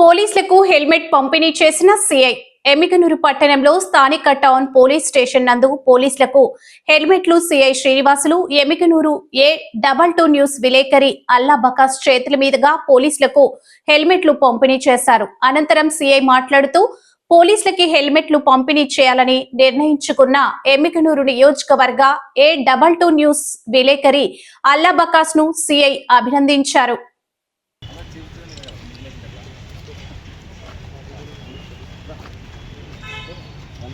పోలీసులకు హెల్మెట్ పంపిణీ చేసిన సిఐ ఎమ్మికనూరు పట్టణంలో స్థానిక టౌన్ పోలీస్ స్టేషన్ నందు పోలీసులకు హెల్మెట్లు CI Srinivasulu Emmiganur A double two news విలేకరి అల్లా బకాస్ చేతుల మీదుగా పోలీసులకు హెల్మెట్లు పంపిణీ చేశారు. అనంతరం సిఐ మాట్లాడుతూ పోలీసులకి హెల్మెట్లు పంపిణీ చేయాలని నిర్ణయించుకున్న ఎమ్మికనూరు నియోజకవర్గ ఏ డబల్ టూ న్యూస్ విలేకరి అల్లా బకాస్ను సిఐ అభినందించారు.